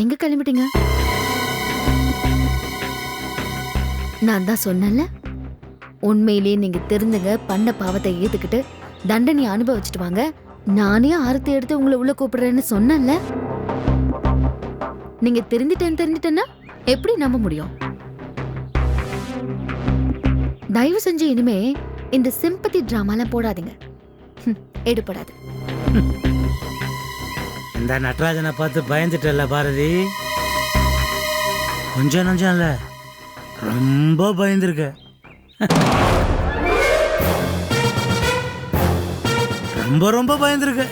எங்க கிளம்பிட்டீங்க? நான் தான் சொன்னேன்ல உண்மையிலேயே நீங்க தெரிந்துங்க பண்ண பாவத்தை ஏத்துக்கிட்டு தண்டனை அனுபவிச்சுட்டு வாங்க. நானே ஆரத்தி எடுத்து உங்களை உள்ள கூப்பிடுறேன்னு சொன்னேன்ல. நீங்க தெரிஞ்சிட்டேன்னு தெரிஞ்சிட்டேன்னா எப்படி நம்ப முடியும்? தயவு செஞ்சு இனிமே இந்த சிம்பத்தி டிராமாலாம் போடாதீங்க. எடுப்படாது எடுபடாது. அந்த நடராஜனை பார்த்து பயந்துட்டல்ல பாரதி? கொஞ்சம் நஞ்சம் இல்ல. ரொம்ப பயந்துருக்க. ரொம்ப ரொம்ப பயந்துருக்க.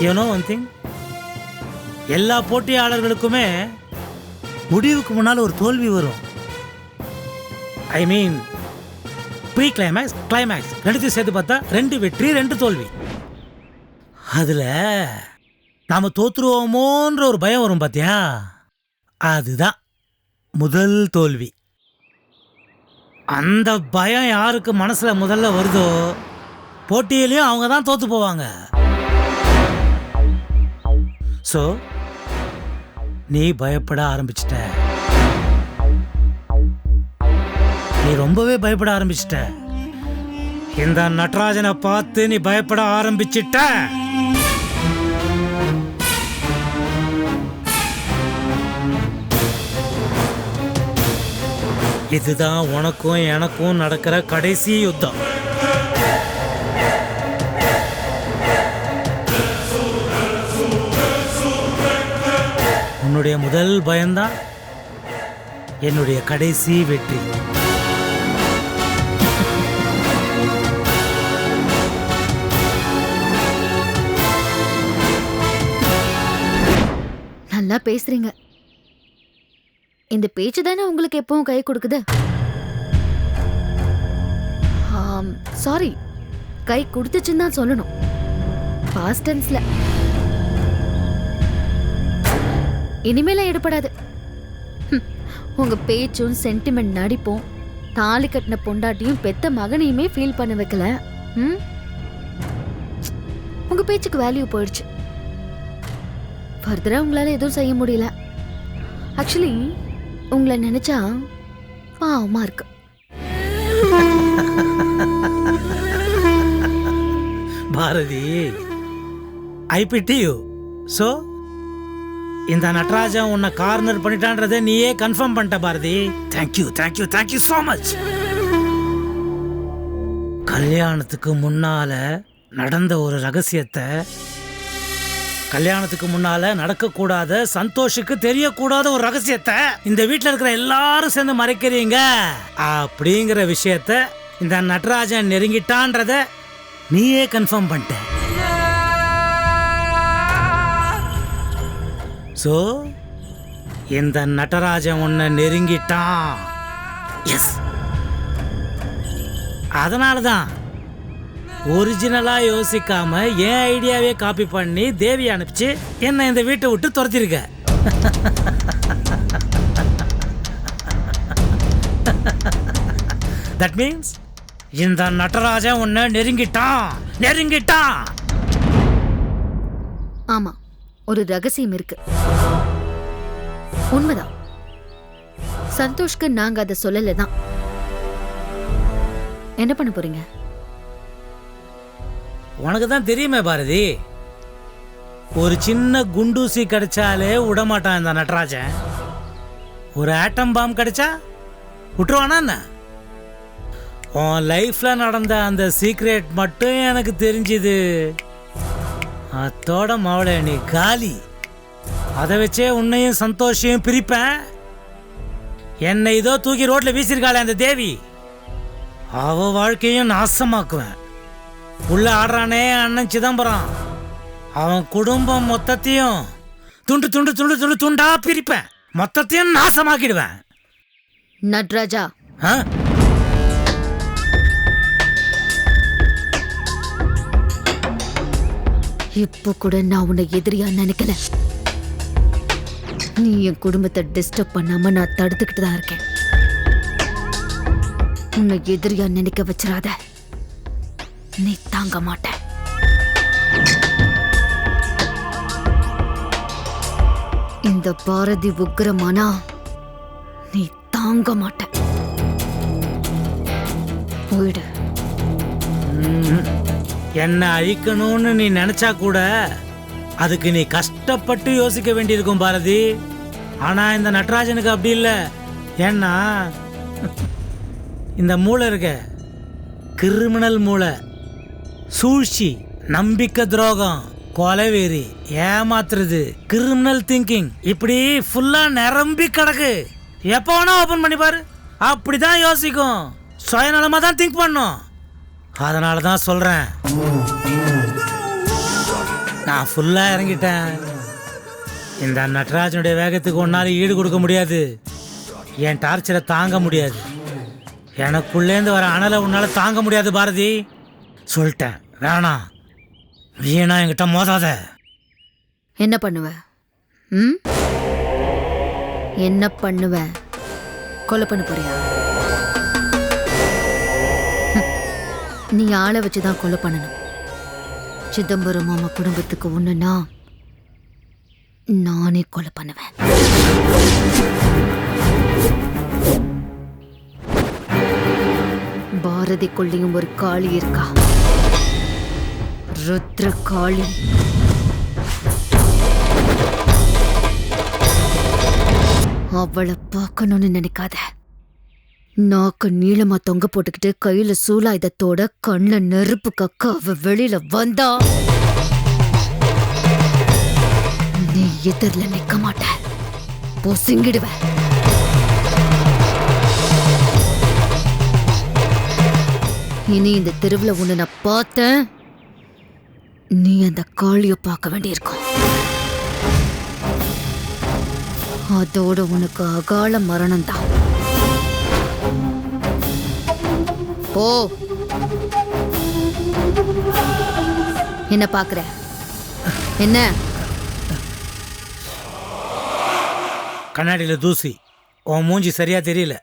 யூனோ ஒன் திங் எல்லா போட்டியாளர்களுக்குமே முடிவுக்கு முன்னால் ஒரு தோல்வி வரும். I mean pre climax climax ரெண்டுத்தையும் சேர்த்து பார்த்தா ரெண்டு வெற்றி ரெண்டு தோல்வி. அதில் நாம் தோற்றுருவோமோன்ற ஒரு பயம் வரும் பார்த்தியா அதுதான் முதல் தோல்வி. அந்த பயம் யாருக்கு மனசில் முதல்ல வருதோ போட்டியிலையும் அவங்க தான் தோற்று போவாங்க. ஸோ நீ பயப்பட ஆரம்பிச்சிட்ட. ரொம்பவே பயப்பட ஆரம்பிச்சிட்ட. இந்த நடராஜனை பார்த்து நீ பயப்பட ஆரம்பிச்சிட்ட. இதுதான் உனக்கும் எனக்கும் நடக்கிற கடைசி யுத்தம். உன்னுடைய முதல் பயம்தான் என்னுடைய கடைசி வெற்றி. தான் பேசுறீங்க. இந்த பேச்சு தானே உங்களுக்கு எப்பவும் கை கொடுக்குது? சாரி கை கொடுத்துச்சுன்னு தான் சொல்லணும். பாஸ்ட் டென்ஸ்ல இனிமேல எடுபடாது உங்க பேச்சும் சென்டிமெண்ட் நடிப்பும் தாலி கட்டின பொண்டாட்டியும் பெத்த மகனையுமே ஃபீல் பண்ண வைக்கல. ம்? உங்க பேச்சுக்கு வேல்யூ போயிடுச்சு. ஃபர்தராக உங்களால் எதுவும் செய்ய முடியல. ஆக்சுவலி உங்களை நினைச்சா பாவமாக இருக்கு. Bharathi I pity you so இந்த நடராஜன் உன்னை கார்னர் பண்ணிட்டான்றதை நீயே கன்ஃபார்ம் பண்ணிட்ட Bharathi. Thank you thank you thank you so much கல்யாணத்துக்கு முன்னால நடந்த ஒரு ரகசியத்தை கல்யாணத்துக்கு முன்னால நடக்கக்கூடாத சந்தோஷுக்கு தெரியக்கூடாத ஒரு ரகசியத்தை இந்த வீட்டில் இருக்கிற எல்லாரும் சேர்ந்து மறைக்கிறீங்க. அப்படிங்கிற விஷயத்த இந்த நடராஜன் நெருங்கிட்டான்றத நீயே கன்ஃபார்ம் பண்ணிட்ட. ஸோ இந்த நடராஜன் உன்னை நெருங்கிட்டான். எஸ் அதனால தான் ஒரிஜினலாக யோசிக்காம என் ஐடியாவே காப்பி பண்ணி தேவி அனுப்பிச்சு என்னை இந்த வீட்டை விட்டு துரத்திருக்க. தட் மீன்ஸ் இந்த நடராஜன் உன்னை நெருங்கிட்டான். நெருங்கிட்டான். ஆமா ஒரு ரகசியம் இருக்கு. உண்மைதான். சந்தோஷ்க்கு நாங்க அதை சொல்லல தான் என்ன பண்ண போறீங்க? உனக்கு தான் தெரியுமே பாரதி. ஒரு சின்ன குண்டூசி கிடைச்சாலே விடமாட்டான் இந்த நடராஜன். ஒரு ஆட்டம் பாம் கிடைச்சா விட்டுருவானா என்ன? உன் லைஃப்பில் நடந்த அந்த சீக்ரெட் மட்டும் எனக்கு தெரிஞ்சுது. அத்தோட மவளை நீ காலி. அதை வச்சே உன்னையும் சந்தோஷையும் பிரிப்பேன். என்னை இதோ தூக்கி ரோட்டில் வீசியிருக்காளே அந்த தேவி. அவ வாழ்க்கையும் நாசமாக்குவேன். உள்ள ஆடுறானே அண்ணன் சிதம்பரம். அவன் குடும்பம் மொத்தத்தையும் துண்டு துண்டு துண்டு துண்டு துண்டா பிரிப்பேன். மொத்தத்தையும் நாசமாக்கிடுவேன். நட்ராஜா. ஆ? இப்போ கூட நான் உன்னை எதிரியா நினைக்கல. நீ என் குடும்பத்தை டிஸ்டர்ப் பண்ணாம நான் தடுத்துக்கிட்டு தான் இருக்கேன். உன்னை எதிரியா நினைக்க வச்சிடாத. நீ தாங்க மாட்ட இந்த பாரதி உக்ரமானா நீ தாங்க மாட்ட போயிடு. என்ன என்னை அழிக்கணும்னு நீ நினைச்சா கூட அதுக்கு நீ கஷ்டப்பட்டு யோசிக்க வேண்டியிருக்கும் பாரதி. ஆனா இந்த நட்ராஜனுக்கு அப்படி இல்லை. ஏன்னா இந்த மூளை இருக்க கிரிமினல் மூளை. சூழ்ச்சி நம்பிக்கை துரோகம் கொலைவெறி ஏமாத்துறது கிரிமினல் திங்கிங் இப்படி ஃபுல்லா நிரம்பி கிடக்கு. எப்போ வேணா ஓபன் பண்ணி பாரு. அப்படிதான் யோசிக்கும். சுயநலமா தான் திங்க் பண்ணும். அதனால தான் சொல்றேன். நான் ஃபுல்லா இறங்கிட்டேன். இந்த நட்ராஜனுடைய வேகத்துக்கு ஒன்னால ஈடு கொடுக்க முடியாது. என் டார்ச்சரை தாங்க முடியாது. எனக்குள்ளேந்து வர அனலை உன்னால தாங்க முடியாது பாரதி. சொல்லிட்டேன். வேணாம் வீணா என்கிட்ட மோதாத. என்ன பண்ணுவ? ம்? என்ன பண்ணுவ? கொலை பண்ண போறியா? நீ ஆளை வச்சு தான் கொலை பண்ணணும். சிதம்பரம் மாமா குடும்பத்துக்கு ஒண்ணுனா நானே கொலை பண்ணுவேன். பாரதி கொள்ளியும் ஒரு காளி இருக்கா? ருத்ர காளி அவளை பார்க்கணும்னு நினைக்காத. நாக்க நீளமா தொங்க போட்டுக்கிட்டு கையில சூலாயுதத்தோட கண்ணுல நெருப்பு கக்க அவ வெளியில வந்தா. நீ எதிரில நிக்க மாட்ட. பொசுங்கிடுவ இனி இந்த தெருவுல உன்னை நான் பார்த்தேன். நீ அந்த காளிய பார்க்க வேண்டியிருக்கும். அதோட உனக்கு அகால மரணம் தான் போ. என்ன பாக்குற என்ன? கண்ணாடியில் தூசி. உன் மூஞ்சி சரியா தெரியல.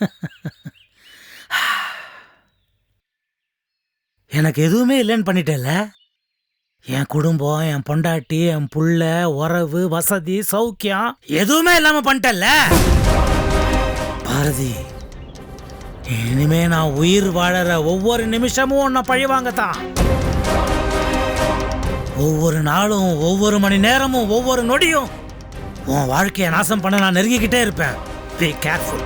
எனக்கு எதுவுமே இல்லைன்னு பண்ணிட்டேல்ல? என் குடும்பம் என் பொண்டாட்டி என் புள்ள உறவு வசதி சௌக்கியம் எதுவுமே இல்லாம பண்ணிட்டேல்ல பாரதி இனிமே நான் உயிர் வாழற ஒவ்வொரு நிமிஷமும் உன்னை பழிவாங்கத்தான் ஒவ்வொரு நாளும் ஒவ்வொரு மணி நேரமும் ஒவ்வொரு நொடியும் உன் வாழ்க்கையை நாசம் பண்ண நான் நெருங்கிக்கிட்டே இருப்பேன். பி கேர்ஃபுல்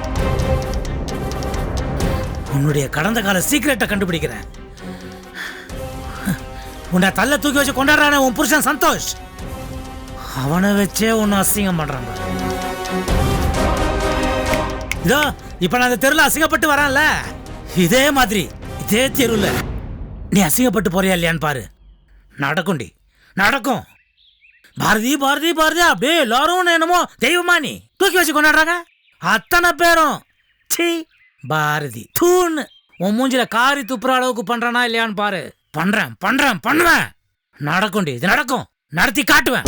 உன்னுடைய கடந்த கால சீக்கிரட்டை கண்டுபிடிக்கிறேன். உன்னை தள்ள தூக்கி வச்சு கொண்டாடுறானே உன் புருஷன் சந்தோஷ். அவனை வச்சே உன்னை அசிங்கம் பண்றான் இதோ இப்ப நான் அந்த தெருல அசிங்கப்பட்டு வரான்ல. இதே மாதிரி இதே தெருவில் நீ அசிங்கப்பட்டு போறியா இல்லையான்னு பாரு. நடக்கும்டி நடக்கும். பாரதி பாரதி பாரதி அப்படியே எல்லாரும் என்னமோ தெய்வமா நீ? தூக்கி வச்சு கொண்டாடுறாங்க? அத்தனை பேரும். சி பாரதி தூண். உன் மூஞ்சில காரி துப்புற அளவுக்கு பண்றானா இல்லையான்னு பாரு. பண்றேன் பண்றேன் பண்ணுவேன். நடக்கும்டி இது நடக்கும். நடத்தி காட்டுவேன்.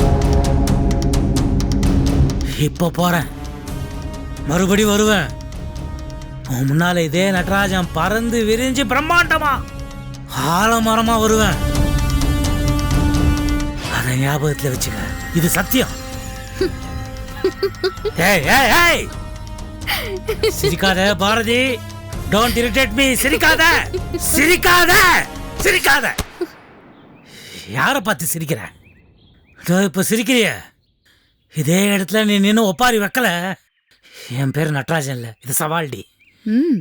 இப்போ போறேன். மறுபடி வருவேன். உன் முன்னால இதே நடராஜன் பறந்து விரிஞ்சு பிரம்மாண்டமா ஆலமரமா வருவேன். அதை ஞாபகத்துல வச்சுக்க. இது சத்தியம். ஏய் ஏய் ஏய்! சிரிக்காத பாரதி. டோன்ட் இரிட்டேட் மீ சிரிக்காத. சிரிக்காத! சிரிக்காத. யார பார்த்து சிரிக்கிற? இப்போ இப்ப சிரிக்கிறிய. இதே இடத்துல நீ நின்று ஒப்பாரி வைக்கல. என் பேர் நட்ராஜன் இல்ல இது சவால்டி. ம்.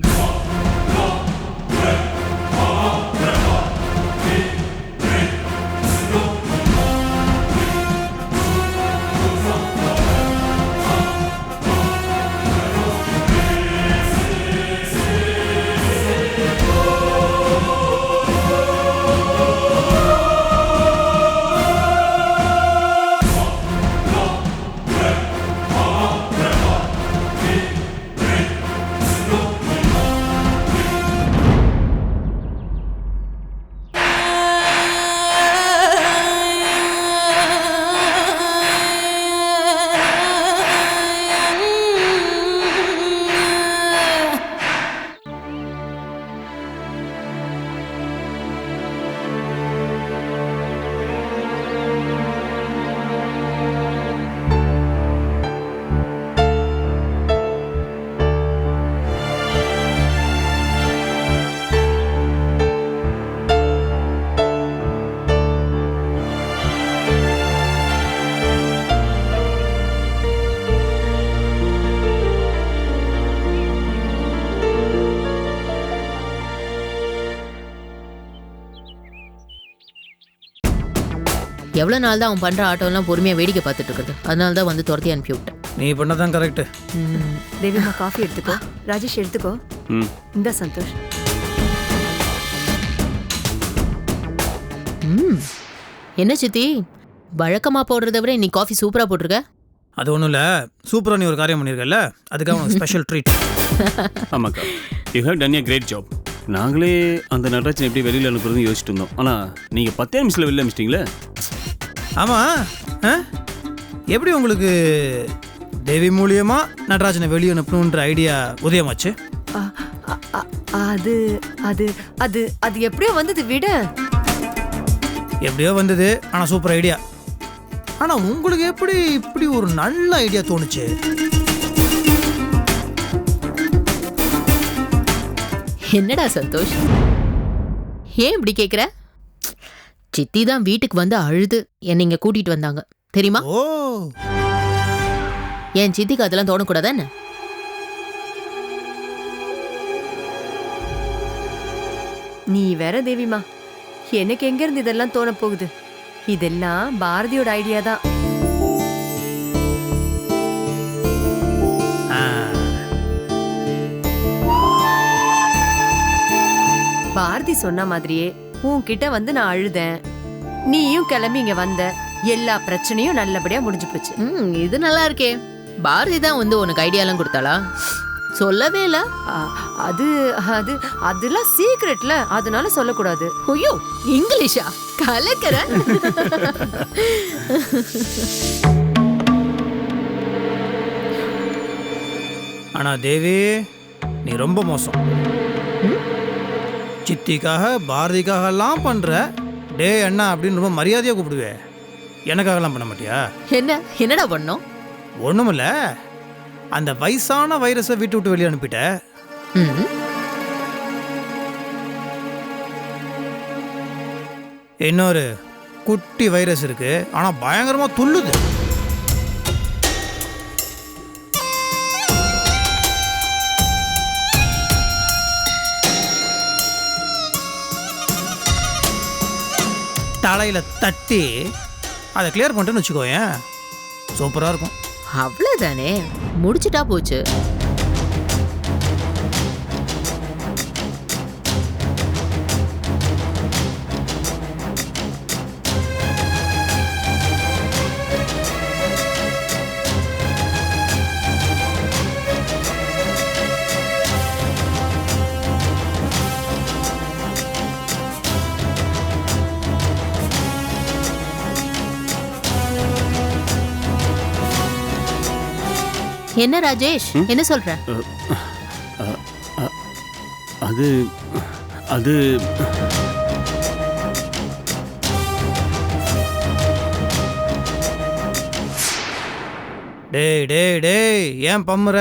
எவ்வளவு நாள் தான் அவன் பண்ற ஆட்டோலாம் பொறுமையா வேடிக்கை பார்த்துட்டு இருக்குது அதனால தான் வந்து துரத்தி அனுப்பி விட்டேன். நீ பண்ணதான் கரெக்டு. தேவிமா காஃபி எடுத்துக்கோ. ராஜேஷ் எடுத்துக்கோ. ம். இந்த சந்தோஷ். ம். என்ன சித்தி? வழக்கமா போடுறத விட இன்னைக்கு காஃபி சூப்பரா போட்டிருக்க? அது ஒன்றும் இல்லை. சூப்பராக நீ ஒரு காரியம் பண்ணியிருக்கல அதுக்காக உனக்கு ஸ்பெஷல் ட்ரீட் ஆமாக்கா. You have done a great job நாங்களே அந்த நடராஜன் எப்படி வெளியில் அனுப்புறதுன்னு யோசிச்சுட்டு இருந்தோம். ஆனால் நீங்கள் பத்தே நிமிஷத்தில் வெளில அனுப்பிச்சிட்டிங்களே? ஆமாம் ஆ? எப்படி உங்களுக்கு தேவி மூலியமா நடராஜனை வெளியே அனுப்பணுன்ற ஐடியா உதயமாச்சு? அது அது அது அது எப்படியோ வந்தது விட. எப்படியோ வந்தது ஆனால் சூப்பர் ஐடியா. ஆனால் உங்களுக்கு எப்படி இப்படி ஒரு நல்ல ஐடியா தோணுச்சு? என்னடா சந்தோஷ்? ஏன் இப்படி கேக்குற? சித்தி தான் வீட்டுக்கு வந்து அழுது என்னை இங்க கூட்டிட்டு வந்தாங்க. தெரியுமா? ஓ. என் சித்திக்கு அதெல்லாம் தோணக்கூடாதா என்ன? நீ வேற தேவிமா எனக்கு எங்க இருந்து இதெல்லாம் தோண போகுது இதெல்லாம் பாரதியோட ஐடியா தான். ஆ, பாரதி சொன்ன மாதிரியே உன்கிட்ட வந்து நான் அழுதேன். நீயும் கிளம்பி இங்க வந்த எல்லா பிரச்சனையும் நல்லபடியா முடிஞ்சு போச்சு. ம் இது நல்லா இருக்கே. பாரதி தான் வந்து உனக்கு ஐடியாலாம் கொடுத்தாளா? சொல்லவே இல்ல. அது அது அதெல்லாம் சீக்ரெட்ல அதனால சொல்லக்கூடாது. ஐயோ இங்கிலீஷா? கலக்கற? ஆனால் தேவி நீ ரொம்ப மோசம். சித்திக்காக பாரதிக்காகலாம் பண்ணுற டே அண்ணா அப்படின்னு ரொம்ப மரியாதையாக கூப்பிடுவே. எனக்காகலாம் பண்ண மாட்டியா? என்ன என்னடா பண்ணோம்? ஒன்றுமில்ல அந்த வயசான வைரஸை வீட்டு விட்டு வெளியே அனுப்பிட்ட. ம் இன்னொரு குட்டி வைரஸ் இருக்கு. ஆனால் பயங்கரமாக துள்ளுது. தலையில் தட்டி அதை கிளியர் பண்ணிட்டேன்னு வச்சுக்கோயேன். சூப்பராக இருக்கும். அவ்வளோதானே முடிச்சிட்டா போச்சு. என்ன ராஜேஷ்? என்ன சொல்ற? அது அது டேய் டேய் டேய் ஏன் பம்முற?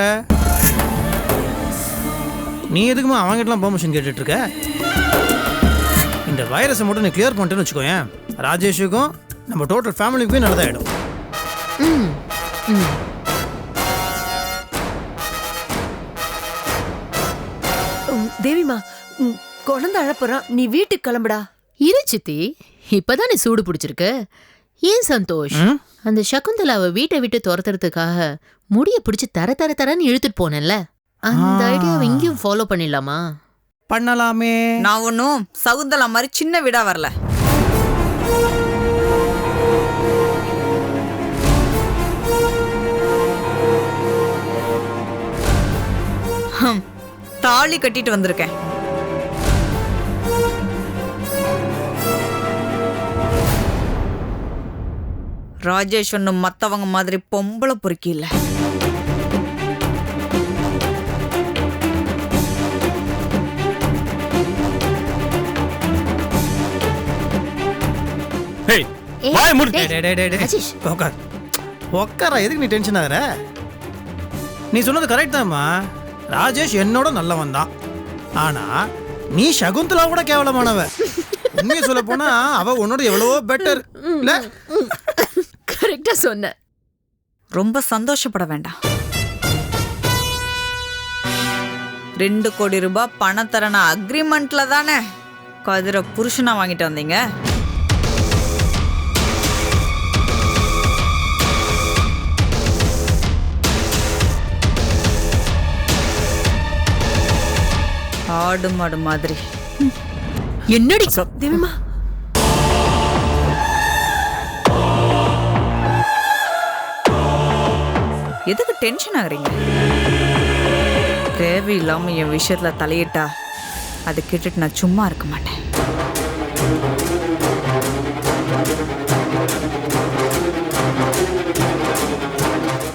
நீ எதுக்குமா அவங்ககிட்டலாம் பெர்மிஷன் கேட்டுட்டு இருக்க இந்த வைரஸை மட்டும் நீ கிளியர் பண்ணிட்டேன்னு வச்சுக்கோயேன். ராஜேஷுக்கும் நம்ம டோட்டல் ஃபேமிலிக்குமே நல்லதாயிடும். ம் ம். தேவிமா குழந்தை அழப்புறான் நீ வீட்டுக்கு கிளம்புடா. இரு சித்தி இப்பதானே சூடு பிடிச்சிருக்கு. ஏன் சந்தோஷ்? அந்த சகுந்தலாவை வீட்டை விட்டு துரத்துறதுக்காக முடிய பிடிச்சு தர தர தரன்னு இழுத்துட்டு போனேன்ல. அந்த. ஐடியாவை இங்கேயும் ஃபாலோ பண்ணிடலாமா? பண்ணலாமே. நான் ஒன்றும் சகுந்தலா மாதிரி சின்ன வீடா வரல. தாலி கட்டிட்டு வந்திருக்கேன். ராஜேஷ் ஒன்றும் மற்றவங்க மாதிரி பொம்பளை பொறுக்கி இல்லை வாய். உக்கார். உக்காரா எதுக்கு நீ டென்ஷன் ஆகுற? நீ சொன்னது கரெக்ட் தான்மா. ராஜேஷ் என்னோட நல்லவன் தான். ஆனா நீ சகுந்தலா கூட கேவலமானவ. உண்மையை சொல்ல போனா அவ உன்னோட எவ்வளவோ பெட்டர் இல்ல? கரெக்டா சொன்ன. ரொம்ப சந்தோஷப்பட வேண்டாம். ரெண்டு கோடி ரூபாய் பணம் தரன அக்ரிமெண்ட்ல தானே? கதிர புருஷனா வாங்கிட்டு வந்தீங்க? ஆடு மாடு மாதிரி. என்னடி தேவிமா எதுக்கு டென்ஷன் ஆகுறீங்க? தேவையில்லாம என் விஷயத்துல தலையிட்டா அதை கேட்டுட்டு நான் சும்மா இருக்க மாட்டேன்.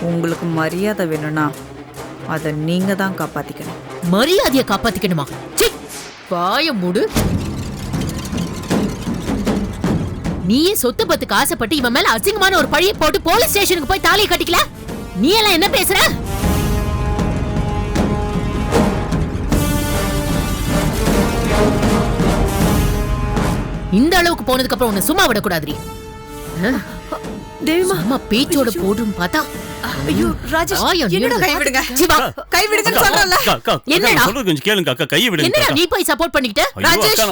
உங்களுக்கு மரியாதை வேணும்னா அதை நீங்க தான் காப்பாத்திக்கணும். மரியாதையை காப்பாத்திக்கணுமா? சி வாய மூடு. நீயே சொத்து பத்துக்கு ஆசைப்பட்டு இவன் மேல அசிங்கமான ஒரு பழிய போட்டு போலீஸ் ஸ்டேஷனுக்கு போய் தாலியை கட்டிக்கல? நீ எல்லாம் என்ன பேசுற? இந்த அளவுக்கு போனதுக்கு அப்புறம் உன்னை சும்மா விடக்கூடாதுரி தேவிமா. அம்மா பேச்சோட போடும் பார்த்தா. ஐயோ ராஜேஷ் என்னடா. கை விடுங்க. கை விடுங்கன்னு என்னடா? சொல்றது கொஞ்சம் கேளுங்க அக்கா கையை விடுங்க என்னடா அக்கா. நீ போய் சப்போர்ட் பண்ணிக்கிட்ட? ராஜேஷ்.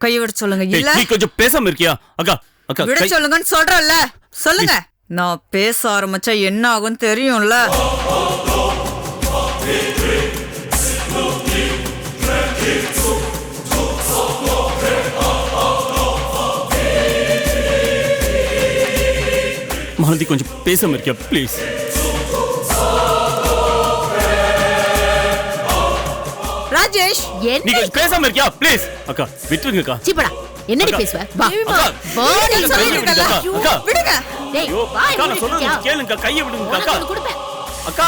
கையை விட சொல்லுங்க இல்ல? நீ கொஞ்சம் பேசாம இருக்கியா? அக்கா அக்கா விட கை- சொல்லுங்கன்னு சொல்றேன்ல சொல்லுங்க. நான் பேச ஆரம்பிச்சா என்ன ஆகும் தெரியும்ல? மாலதி கொஞ்சம் பேசாம இருக்கியா ப்ளீஸ் ராஜேஷ் நீ என்ன கொஞ்சம் பேசாம இருக்கியா ப்ளீஸ் அக்கா விட்டுருங்க அக்கா சிப்படா என்னடி. பேசுவ வா அக்கா, வாடி விடுங்க அக்கா, அக்கா. விடுங்க டேய் ஐயோ, அக்கா, நான் சொல்றது இருக்கியா? கொஞ்சம் கேளுங்க கையை விடுங்க உனக்கு அக்கா ஒண்ணு கொடுப்பேன். அக்கா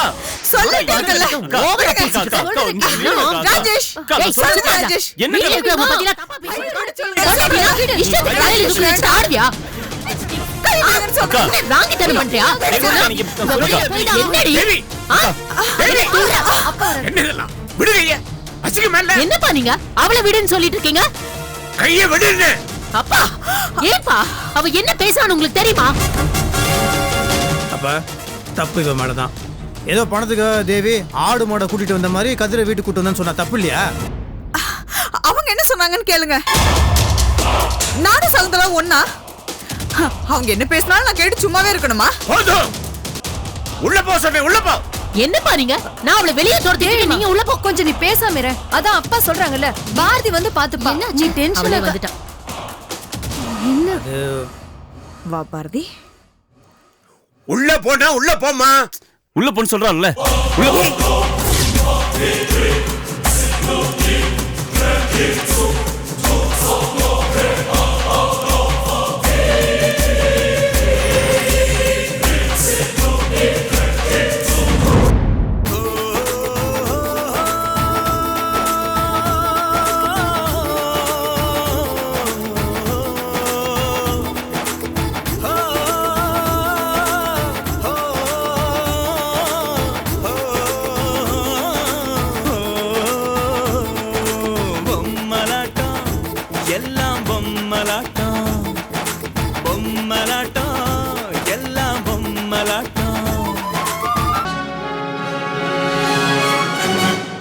சொல்லிட்டு இருக்கல அக்கா, ஓவரா அக்கா, பேசிட்டு அக்கா, இருக்க. அக்கா, இங்க நில்லுங்க அக்கா. ராஜேஷ். அக்கா, டேய், சொல்றது. என்ன வீட்டுல இருக்கிறவங்க பத்திலாம் தப்பா பேசுறாங்க. சொல்லுடியா? இஷ்டத்துக்கு தலையில வச்சுட்டு ஆடுவியா? என்னடி? என்ன இதெல்லாம்? விடுங்க அசிங்கமா இல்ல என்னப்பா நீங்க? அவளை விடுன்னு சொல்லிட்டு இருக்கீங்க? கைய விடுன்னு. அப்பா. ஏப்பா அவ என்ன பேசுறான்னு உங்களுக்கு தெரியுமா? அப்ப தப்பு இவன் மேலதான். ஏதோ பணத்துக்கு தேவி ஆடு மாடை கூட்டிட்டு வந்த மாதிரி கதிரை வீட்டுக்கு கூட்டு வந்தேன்னு சொன்னா தப்பு இல்லையா? அவங்க என்ன சொன்னாங்கன்னு கேளுங்க. நானும் சகுந்தலாம் ஒன்னா அவங்க என்ன பேசினாலும் நான் கேட்டு சும்மாவே இருக்கணுமா? உள்ள போ சொல்றேன் உள்ள போ. என்னப்பா நீங்க? நான் அவளை வெளியே துரத்தி நீங்க உள்ள போ. கொஞ்சம் நீ பேசாம இரு. அதான் அப்பா சொல்றாங்கல்ல பாரதி வந்து பாத்துப்பா நீ டென்ஷன் அவளே வந்துட்டா. வா பாரதி. உள்ள போனா உள்ள போமா உள்ள போன்னு சொல்றான்ல. உள்ள போ.